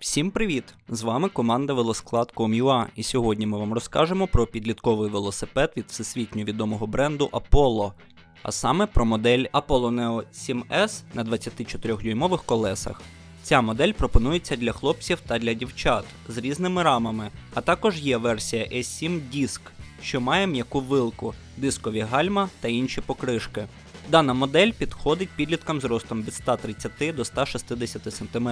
Всім привіт! З вами команда Велосклад.com.ua і сьогодні ми вам розкажемо про підлітковий велосипед від всесвітньо відомого бренду Apollo, а саме про модель Apollo Neo 7S на 24-дюймових колесах. Ця модель пропонується для хлопців та для дівчат з різними рамами, а також є версія S7 Disc, що має м'яку вилку, дискові гальма та інші покришки. Дана модель підходить підліткам з ростом від 130 до 160 см.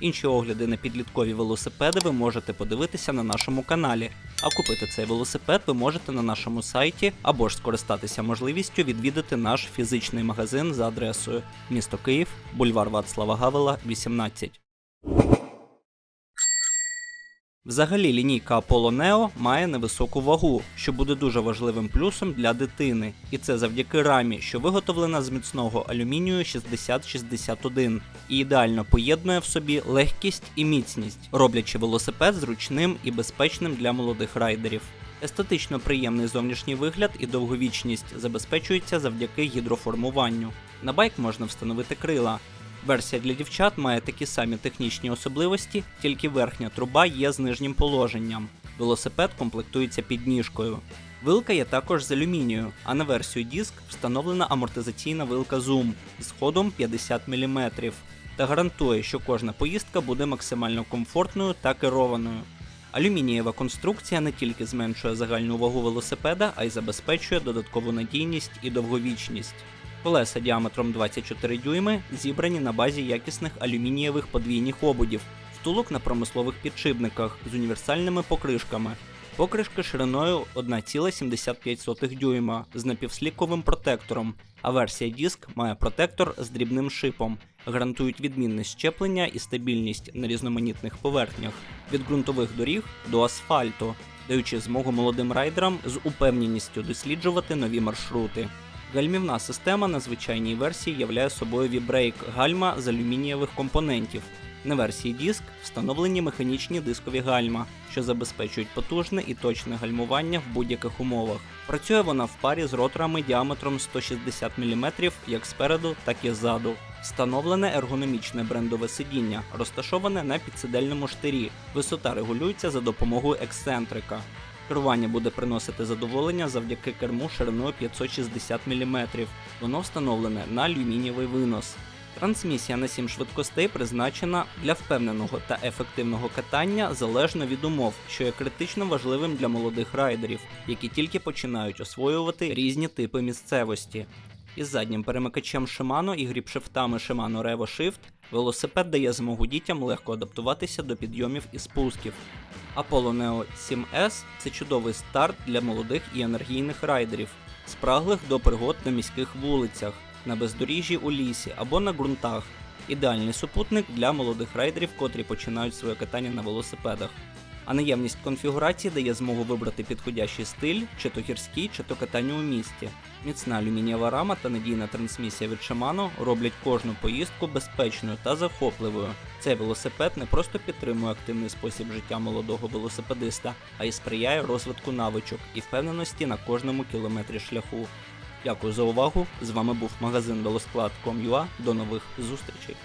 Інші огляди на підліткові велосипеди ви можете подивитися на нашому каналі. А купити цей велосипед ви можете на нашому сайті або ж скористатися можливістю відвідати наш фізичний магазин за адресою місто Київ, бульвар Вацлава Гавела, 18. Взагалі лінійка Apollo Neo має невисоку вагу, що буде дуже важливим плюсом для дитини, і це завдяки рамі, що виготовлена з міцного алюмінію 6061 і ідеально поєднує в собі легкість і міцність, роблячи велосипед зручним і безпечним для молодих райдерів. Естетично приємний зовнішній вигляд і довговічність забезпечуються завдяки гідроформуванню. На байк можна встановити крила, Версія для дівчат має такі самі технічні особливості, тільки верхня труба є з нижнім положенням. Велосипед комплектується підніжкою. Вилка є також з алюмінію, а на версію диск встановлена амортизаційна вилка Zoom з ходом 50 мм та гарантує, що кожна поїздка буде максимально комфортною та керованою. Алюмінієва конструкція не тільки зменшує загальну вагу велосипеда, а й забезпечує додаткову надійність і довговічність. Колеса діаметром 24 дюйми зібрані на базі якісних алюмінієвих подвійних ободів, втулок на промислових підшипниках з універсальними покришками. Покришки шириною 1,75 дюйма з напівсліковим протектором, а версія диск має протектор з дрібним шипом, гарантують відмінність щеплення і стабільність на різноманітних поверхнях від ґрунтових доріг до асфальту, даючи змогу молодим райдерам з упевненістю досліджувати нові маршрути. Гальмівна система на звичайній версії являє собою вібрейк гальма з алюмінієвих компонентів. На версії диск встановлені механічні дискові гальма, що забезпечують потужне і точне гальмування в будь-яких умовах. Працює вона в парі з роторами діаметром 160 мм як спереду, так і ззаду. Встановлене ергономічне брендове сидіння, розташоване на підсидельному штирі. Висота регулюється за допомогою ексцентрика. Керування буде приносити задоволення завдяки керму шириною 560 мм. Воно встановлене на алюмінієвий винос. Трансмісія на 7 швидкостей призначена для впевненого та ефективного катання залежно від умов, що є критично важливим для молодих райдерів, які тільки починають освоювати різні типи місцевості. Із заднім перемикачем Shimano і гріпшифтами Shimano Revo Shift велосипед дає змогу дітям легко адаптуватися до підйомів і спусків. Apollo Neo 7S це чудовий старт для молодих і енергійних райдерів, спраглих до пригод на міських вулицях, на бездоріжжі у лісі або на ґрунтах. Ідеальний супутник для молодих райдерів, котрі починають своє катання на велосипедах. А наявність конфігурації дає змогу вибрати підходящий стиль, чи то гірський, чи то катання у місті. Міцна алюмінієва рама та надійна трансмісія від Shimano роблять кожну поїздку безпечною та захопливою. Цей велосипед не просто підтримує активний спосіб життя молодого велосипедиста, а й сприяє розвитку навичок і впевненості на кожному кілометрі шляху. Дякую за увагу! З вами був магазин велосклад.com.ua. До нових зустрічей!